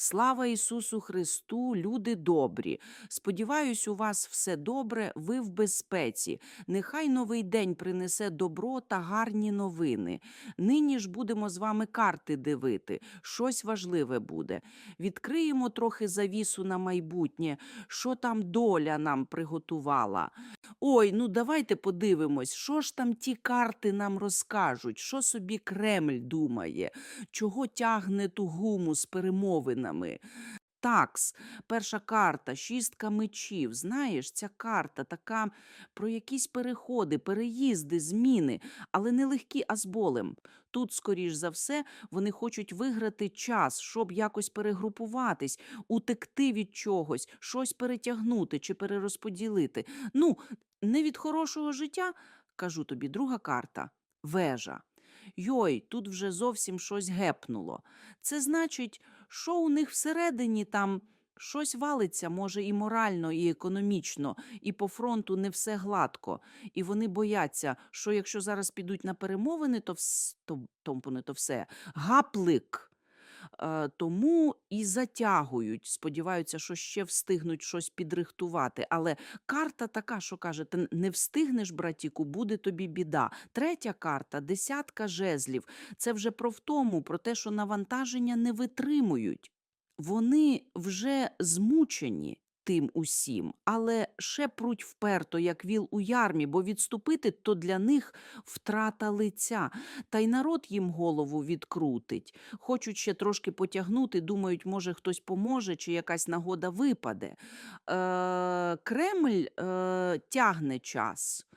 Слава Ісусу Христу, люди добрі. Сподіваюсь, у вас все добре, ви в безпеці. Нехай новий день принесе добро та гарні новини. Нині ж будемо з вами карти дивити. Щось важливе буде. Відкриємо трохи завісу на майбутнє, що там доля нам приготувала. Ой, ну давайте подивимось, що ж там ті карти нам розкажуть, що собі Кремль думає, чого тягне ту гуму з перемовинами. Такс, перша карта, шістка мечів. Знаєш, ця карта така про якісь переходи, переїзди, зміни, але не легкі, а з болем. Тут, скоріш за все, вони хочуть виграти час, щоб якось перегрупуватись, утекти від чогось, щось перетягнути чи перерозподілити. Ну, не від хорошого життя, кажу тобі, друга карта вежа. Йой, тут вже зовсім щось гепнуло. Це значить, що у них всередині там щось валиться, може, і морально, і економічно, і по фронту не все гладко. І вони бояться, що якщо зараз підуть на перемовини, то, вс... то, то, то все гаплик. Е, Тому і затягують, сподіваються, що ще встигнуть щось підрихтувати. Але карта така, що каже: ти не встигнеш, братіку, буде тобі біда. Третя карта десятка жезлів. Це вже про втому, про те, що навантаження не витримують. Вони вже змучені тим усім, але ще пруть вперто, як віл у ярмі, бо відступити то для них втрата лиця. Та й народ їм голову відкрутить. Хочуть ще трошки потягнути, думають, може хтось поможе, чи якась нагода випаде. Е, Кремль е, тягне час.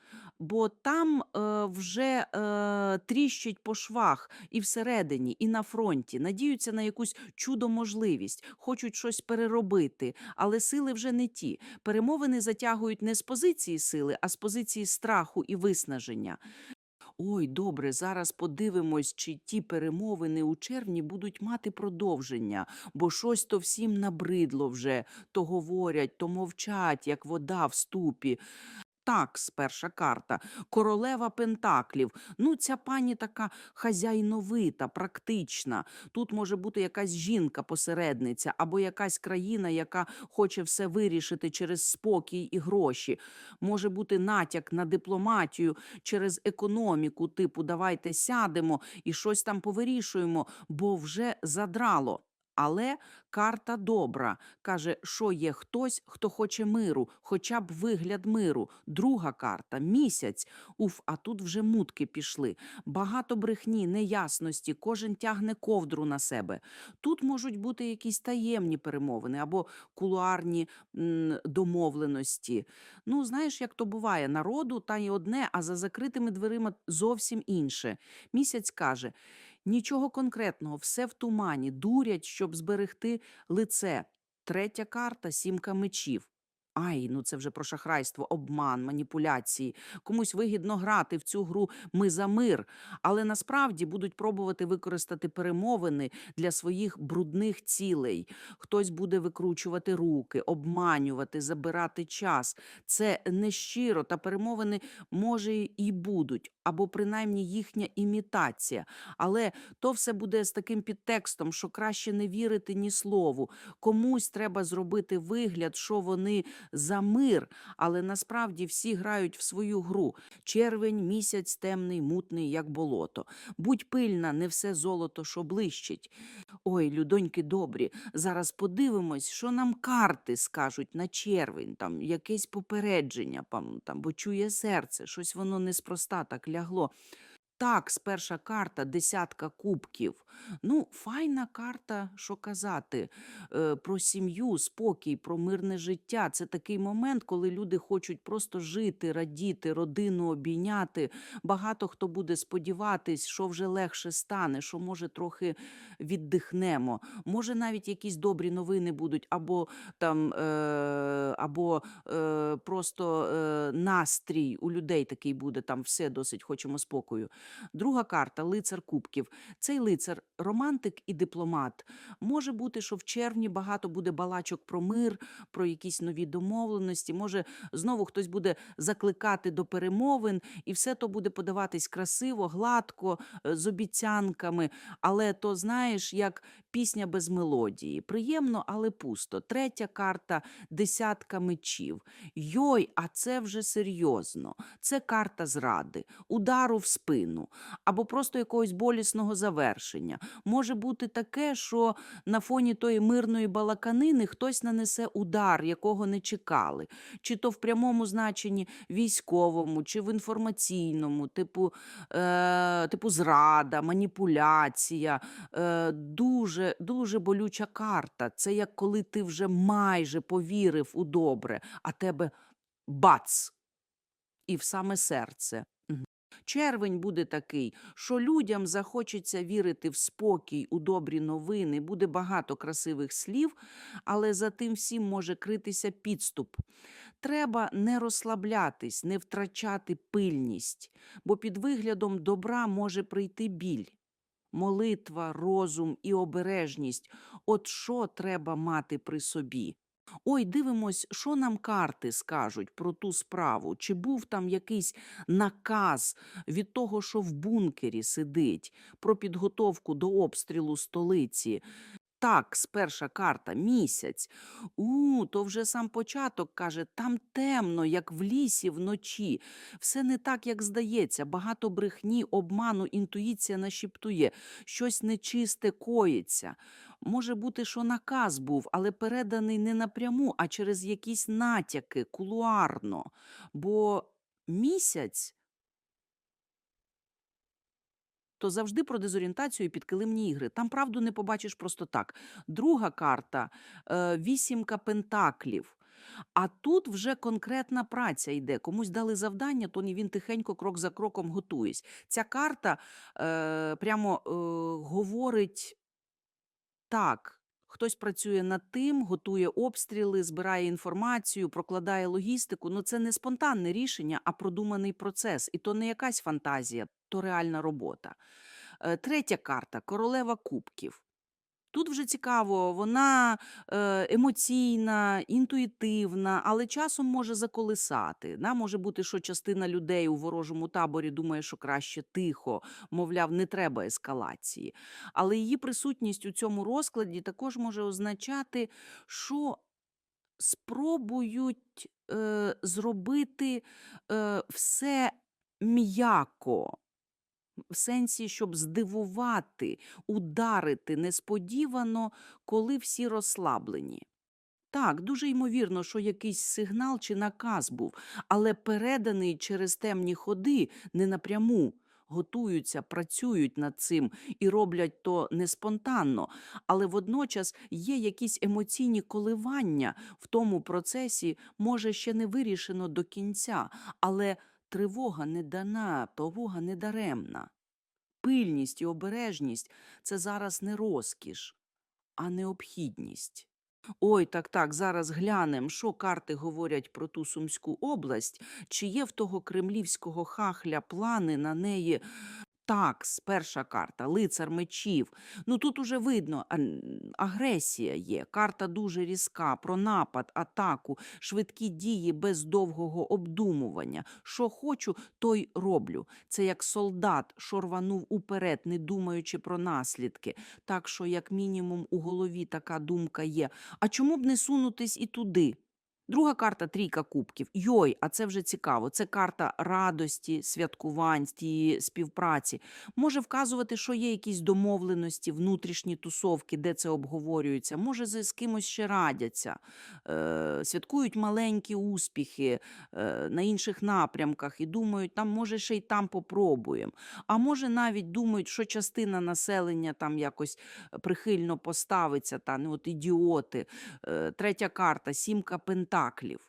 Бо там е, вже е, тріщить по швах і всередині, і на фронті. Надіються на якусь чудо-можливість, хочуть щось переробити, але сили вже не ті. Перемовини затягують не з позиції сили, а з позиції страху і виснаження. Ой, добре, зараз подивимось, чи ті перемовини у червні будуть мати продовження, бо щось то всім набридло вже, то говорять, то мовчать, як вода в ступі. Такс, перша карта, королева Пентаклів. Ну, ця пані така хазяйновита, практична. Тут може бути якась жінка-посередниця або якась країна, яка хоче все вирішити через спокій і гроші. Може бути натяк на дипломатію через економіку, типу давайте сядемо і щось там повирішуємо, бо вже задрало. Але карта добра. Каже, що є хтось, хто хоче миру, хоча б вигляд миру. Друга карта місяць. Уф, а тут вже мутки пішли. Багато брехні, неясності, кожен тягне ковдру на себе. Тут можуть бути якісь таємні перемовини або кулуарні м, домовленості. Ну, знаєш, як то буває, народу та й одне, а за закритими дверима зовсім інше. Місяць каже. Нічого конкретного, все в тумані, дурять, щоб зберегти лице. Третя карта сімка мечів. Ай, ну це вже про шахрайство, обман, маніпуляції. Комусь вигідно грати в цю гру ми за мир, але насправді будуть пробувати використати перемовини для своїх брудних цілей. Хтось буде викручувати руки, обманювати, забирати час. Це нещиро, та перемовини може і будуть, або принаймні їхня імітація. Але то все буде з таким підтекстом, що краще не вірити ні слову. Комусь треба зробити вигляд, що вони за мир, але насправді всі грають в свою гру. Червень, місяць темний, мутний, як болото. Будь пильна, не все золото, що блищить. Ой, людоньки добрі, зараз подивимось, що нам карти скажуть на червень, там якесь попередження, там, бо чує серце, щось воно неспроста так лягло. Так, перша карта, десятка кубків. Ну, файна карта, що казати, е, про сім'ю, спокій, про мирне життя. Це такий момент, коли люди хочуть просто жити, радіти, родину обійняти. Багато хто буде сподіватись, що вже легше стане, що може трохи віддихнемо. Може, навіть якісь добрі новини будуть, або там, е, або е, просто е, настрій у людей такий буде, там все досить хочемо спокою. Друга карта лицар кубків. Цей лицар романтик і дипломат. Може бути, що в червні багато буде балачок про мир, про якісь нові домовленості. Може, знову хтось буде закликати до перемовин, і все то буде подаватись красиво, гладко, е, з обіцянками. Але то знаєш, як пісня без мелодії. Приємно, але пусто. Третя карта десятка мечів. Йой, а це вже серйозно. Це карта зради, удару в спину або просто якогось болісного завершення. Може бути таке, що на фоні тої мирної балаканини хтось нанесе удар, якого не чекали, чи то в прямому значенні військовому, чи в інформаційному, типу, е, типу зрада, маніпуляція. Е, дуже, дуже болюча карта. Це як коли ти вже майже повірив у добре, а тебе бац! І в саме серце. Червень буде такий, що людям захочеться вірити в спокій, у добрі новини, буде багато красивих слів, але за тим всім може критися підступ. Треба не розслаблятись, не втрачати пильність, бо під виглядом добра може прийти біль. Молитва, розум і обережність от що треба мати при собі. Ой, дивимось, що нам карти скажуть про ту справу. Чи був там якийсь наказ від того, що в бункері сидить, про підготовку до обстрілу столиці? Так, сперша карта місяць. У, то вже сам початок каже, там темно, як в лісі вночі. Все не так, як здається. Багато брехні, обману, інтуїція нашіптує, щось нечисте коїться. Може бути, що наказ був, але переданий не напряму, а через якісь натяки, кулуарно. Бо місяць то завжди про дезорієнтацію і підкилимні ігри. Там правду не побачиш просто так. Друга карта е, вісімка пентаклів. А тут вже конкретна праця йде. Комусь дали завдання, то він тихенько, крок за кроком готується. Ця карта е, прямо е, говорить так. Хтось працює над тим, готує обстріли, збирає інформацію, прокладає логістику. Ну це не спонтанне рішення, а продуманий процес. І то не якась фантазія, то реальна робота. Е, Третя карта королева кубків. Тут вже цікаво, вона е, емоційна, інтуїтивна, але часом може заколисати. Да? Може бути, що частина людей у ворожому таборі думає, що краще тихо, мовляв, не треба ескалації. Але її присутність у цьому розкладі також може означати, що спробують е, зробити е, все м'яко. В сенсі, щоб здивувати, ударити несподівано, коли всі розслаблені. Так, дуже ймовірно, що якийсь сигнал чи наказ був, але переданий через темні ходи не напряму. Готуються, працюють над цим і роблять то не спонтанно, але водночас є якісь емоційні коливання в тому процесі, може, ще не вирішено до кінця, але тривога не дана, тривога не даремна. Пильність і обережність це зараз не розкіш, а необхідність. Ой, так, так, зараз глянем, що карти говорять про ту Сумську область, чи є в того кремлівського хахля плани на неї. Так, перша карта, лицар мечів. Ну тут уже видно, агресія є. Карта дуже різка про напад, атаку, швидкі дії без довгого обдумування. Що хочу, то й роблю. Це як солдат, що рванув уперед, не думаючи про наслідки. Так що, як мінімум, у голові така думка є. А чому б не сунутись і туди? Друга карта трійка кубків. Йой, а це вже цікаво. Це карта радості, святкувань, тієї співпраці. Може вказувати, що є якісь домовленості, внутрішні тусовки, де це обговорюється. Може, з кимось ще радяться, е, святкують маленькі успіхи е, на інших напрямках і думають, там може ще й там попробуємо. А може навіть думають, що частина населення там якось прихильно поставиться, та не от ідіоти. Е, Третя карта сімка пентаклів.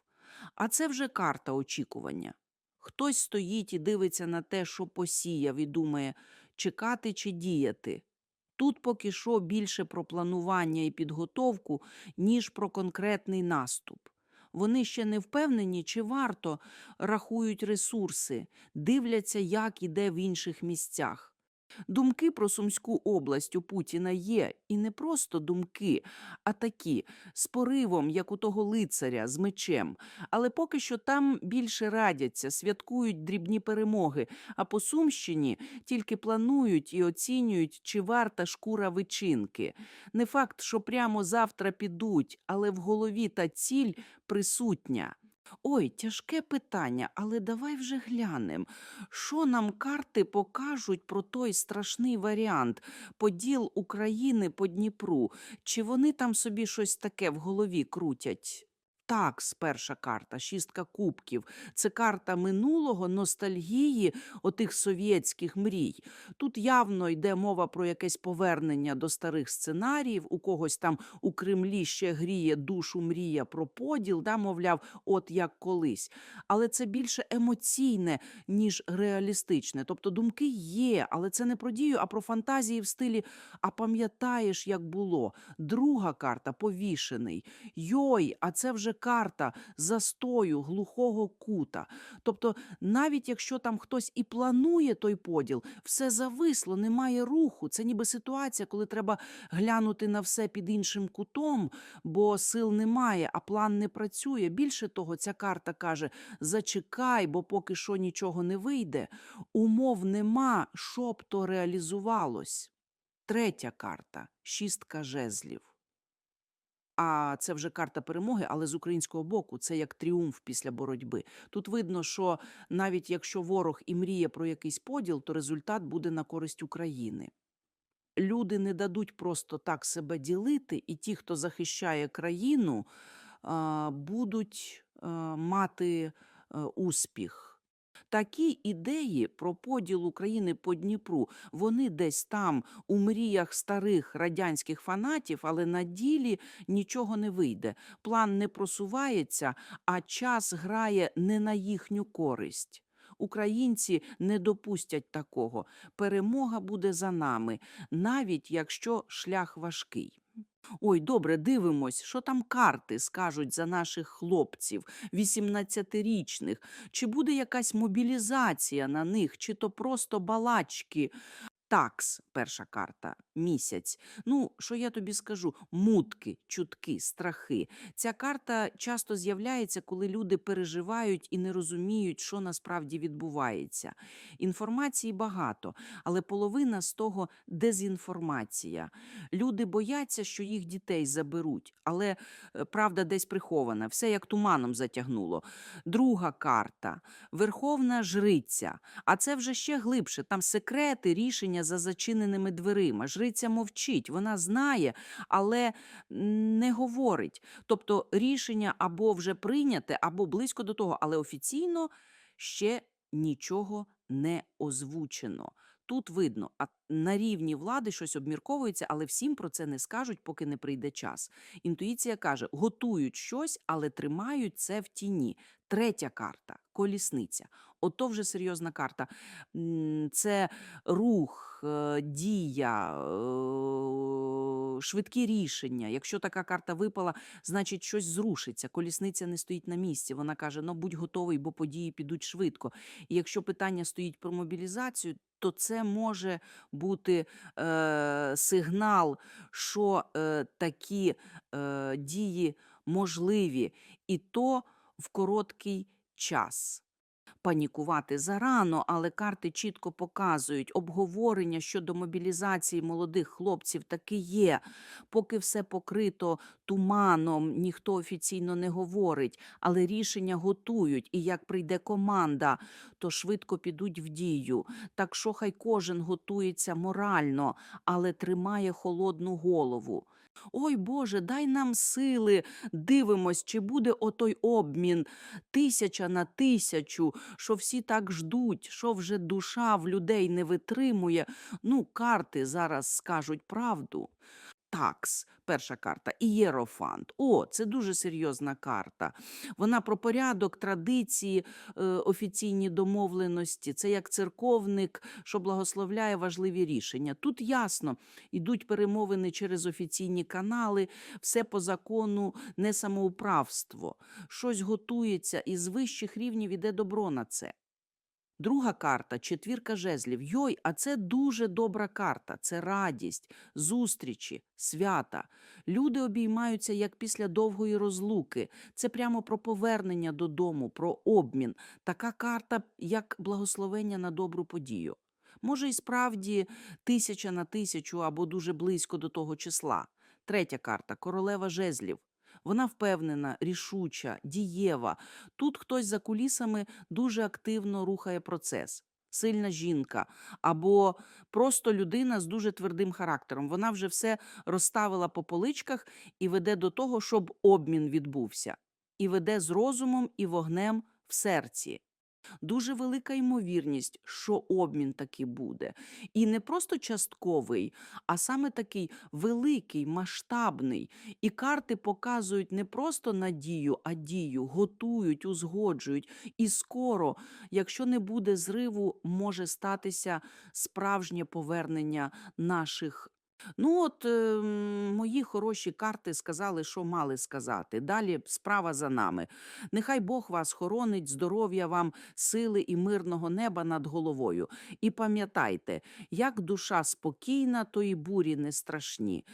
А це вже карта очікування. Хтось стоїть і дивиться на те, що посіяв, і думає, чекати чи діяти. Тут поки що більше про планування і підготовку, ніж про конкретний наступ. Вони ще не впевнені, чи варто рахують ресурси, дивляться, як іде в інших місцях. Думки про Сумську область у Путіна є, і не просто думки, а такі з поривом, як у того лицаря з мечем. Але поки що там більше радяться, святкують дрібні перемоги. А по Сумщині тільки планують і оцінюють, чи варта шкура вичинки. Не факт, що прямо завтра підуть, але в голові та ціль присутня. Ой, тяжке питання, але давай вже глянем, що нам карти покажуть про той страшний варіант поділ України по Дніпру. Чи вони там собі щось таке в голові крутять? Так, перша карта, шістка кубків. Це карта минулого, ностальгії отих совєтських мрій. Тут явно йде мова про якесь повернення до старих сценаріїв. У когось там у Кремлі ще гріє душу мрія про поділ, да, мовляв, от як колись. Але це більше емоційне, ніж реалістичне. Тобто думки є, але це не про дію, а про фантазії в стилі А пам'ятаєш, як було? Друга карта повішений. Йой, а це вже карта застою глухого кута. Тобто, навіть якщо там хтось і планує той поділ, все зависло, немає руху. Це ніби ситуація, коли треба глянути на все під іншим кутом, бо сил немає, а план не працює. Більше того, ця карта каже: зачекай, бо поки що нічого не вийде. Умов нема, щоб то реалізувалось. Третя карта шістка жезлів. А це вже карта перемоги, але з українського боку це як тріумф після боротьби. Тут видно, що навіть якщо ворог і мріє про якийсь поділ, то результат буде на користь України. Люди не дадуть просто так себе ділити, і ті, хто захищає країну, будуть мати успіх. Такі ідеї про поділ України по Дніпру, вони десь там у мріях старих радянських фанатів, але на ділі нічого не вийде. План не просувається, а час грає не на їхню користь. Українці не допустять такого. Перемога буде за нами, навіть якщо шлях важкий. Ой, добре, дивимось, що там карти скажуть за наших хлопців, 18-річних. Чи буде якась мобілізація на них, чи то просто балачки? Такс, перша карта, місяць. Ну, що я тобі скажу? Мутки, чутки, страхи. Ця карта часто з'являється, коли люди переживають і не розуміють, що насправді відбувається. Інформації багато, але половина з того дезінформація. Люди бояться, що їх дітей заберуть, але е, правда десь прихована, все як туманом затягнуло. Друга карта Верховна Жриця. А це вже ще глибше. Там секрети, рішення за зачиненими дверима. Жриця мовчить, вона знає, але не говорить. Тобто рішення або вже прийняте, або близько до того, але офіційно ще нічого не озвучено. Тут видно, на рівні влади щось обмірковується, але всім про це не скажуть, поки не прийде час. Інтуїція каже: готують щось, але тримають це в тіні. Третя карта колісниця. Ото вже серйозна карта. Це рух, е, дія, е, швидкі рішення. Якщо така карта випала, значить щось зрушиться. Колісниця не стоїть на місці. Вона каже: ну будь готовий, бо події підуть швидко. І якщо питання стоїть про мобілізацію, то це може бути е, сигнал, що е, такі е, дії можливі, і то в короткий час. Панікувати зарано, але карти чітко показують, обговорення щодо мобілізації молодих хлопців таки є. Поки все покрито туманом, ніхто офіційно не говорить, але рішення готують. І як прийде команда, то швидко підуть в дію. Так що хай кожен готується морально, але тримає холодну голову. Ой Боже, дай нам сили, дивимось, чи буде отой обмін тисяча на тисячу, що всі так ждуть, що вже душа в людей не витримує. Ну, карти зараз скажуть правду. Такс, перша карта, і Єрофант. О, це дуже серйозна карта. Вона про порядок, традиції, е, офіційні домовленості. Це як церковник, що благословляє важливі рішення. Тут ясно, йдуть перемовини через офіційні канали, все по закону, не самоуправство. Щось готується, і з вищих рівнів іде добро на це. Друга карта четвірка жезлів. Йой, а це дуже добра карта. Це радість, зустрічі, свята. Люди обіймаються як після довгої розлуки. Це прямо про повернення додому, про обмін. Така карта, як благословення на добру подію. Може, і справді тисяча на тисячу або дуже близько до того числа. Третя карта королева жезлів. Вона впевнена, рішуча, дієва. Тут хтось за кулісами дуже активно рухає процес. Сильна жінка або просто людина з дуже твердим характером. Вона вже все розставила по поличках і веде до того, щоб обмін відбувся. І веде з розумом і вогнем в серці. Дуже велика ймовірність, що обмін таки буде. І не просто частковий, а саме такий великий, масштабний. І карти показують не просто надію, а дію, готують, узгоджують. І скоро, якщо не буде зриву, може статися справжнє повернення наших. Ну, от е, мої хороші карти сказали, що мали сказати. Далі справа за нами. Нехай Бог вас хоронить, здоров'я вам, сили і мирного неба над головою. І пам'ятайте, як душа спокійна, то і бурі не страшні.